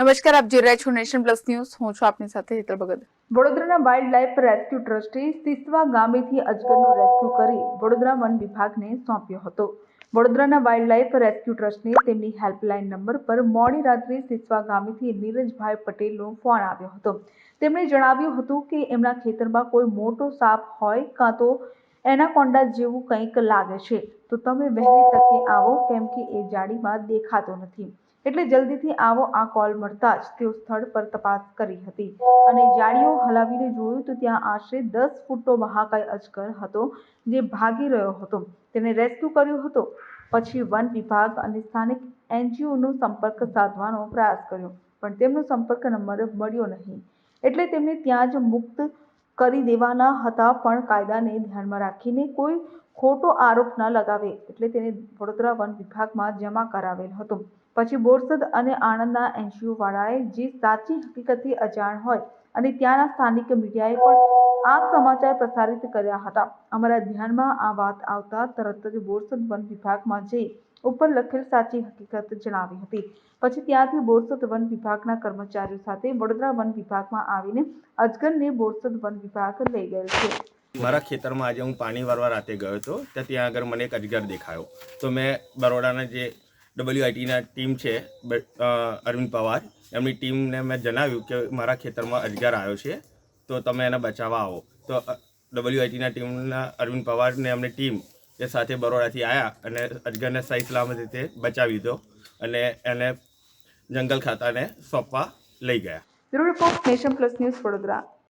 નમસ્કાર, આપ જોઈ રહ્યા છો નેશન પ્લસ ન્યૂઝ. હું છું આપની સાથે હેતલ ભગત. વડોદરાના વાઇલ્ડ લાઇફ રેસ્ક્યુ ટ્રસ્ટે સિસવા ગામેથી અજગરનું રેસ્ક્યુ કરી વડોદરા વન વિભાગને સોંપ્યો હતો. વડોદરાના વાઇલ્ડ લાઇફ રેસ્ક્યુ ટ્રસ્ટને તેમની હેલ્પલાઇન નંબર પર મોડી રાત્રે સિસવા ગામેથી નીરજભાઈ પટેલનો ફોન આવ્યો હતો. તેમણે જણાવ્યું હતું કે એમના ખેતરમાં કોઈ મોટો સાપ હોય કાં તો એનાકોન્ડા જેવું કંઈક લાગે છે. તો તમે વહેલી તકે આવો, કેમ કે એ જાડીમાં દેખાતો નથી. એટલે જલ્દીથી આવો આ કોલ મળતા જ તેઓ સ્થળ પર તપાસ કરી હતી. અને જાળીઓ હલાવીને જોયું તો ત્યાં આશરે દસ ફૂટનો મહાકાય અજગર હતો જે ભાગી રહ્યો હતો. તેને રેસ્ક્યુ કર્યો હતો. પછી વન વિભાગ અને સ્થાનિક એનજીઓનો સંપર્ક સાધવાનો પ્રયાસ કર્યો, પણ તેમનો સંપર્ક નંબર મળ્યો નહીં. એટલે તેમને ત્યાં જ મુક્ત કરી દેવાના હતા પણ કાયદાને ધ્યાનમાં રાખીને કોઈ ખોટો આરોપ ન લગાવે એટલે તેને વડોદરા વન વિભાગમાં જમા કરાવેલ હતો. પછી બોરસદ અને આણંદના એનજીઓ વાળાએ જે સાચી હકીકતથી અજાણ હોય અને ત્યાંના સ્થાનિક મીડિયાએ પણ આ સમાચાર પ્રસારિત કર્યા હતા. અમારા ધ્યાનમાં આ વાત આવતા તરત જ બોરસદ વન વિભાગમાં જઈ ઉપર લખેલ સાચી હકીકત જણાવી હતી. પછી ત્યાંથી બોરસદ વન વિભાગના કર્મચારીઓ સાથે વડોદરા વન વિભાગમાં આવીને અજગરને બોરસદ વન વિભાગ લઈ ગયેલ છે. મારા ખેતરમાં આજે હું પાણી વારવા રાતે ગયો હતો, તો ત્યાં આગળ મને એક અજગર દેખાયો. તો મેં બરોડાના જે ડબલ્યુઆઈટીના ટીમ છે અરવિંદ પવાર, એમની ટીમને મેં જણાવ્યું કે મારા ખેતરમાં અજગર આવ્યો છે, તો તમે એને બચાવવા આવો. તો ડબલ્યુઆઈટીના ટીમના અરવિંદ પવારને એમની ટીમ એ સાથે બરોડાથી આવ્યા અને અજગરને સહી સલામત રીતે બચાવી દીધો અને એને જંગલ ખાતાને સોંપવા લઈ ગયા. Bureau nation plus news Vadodara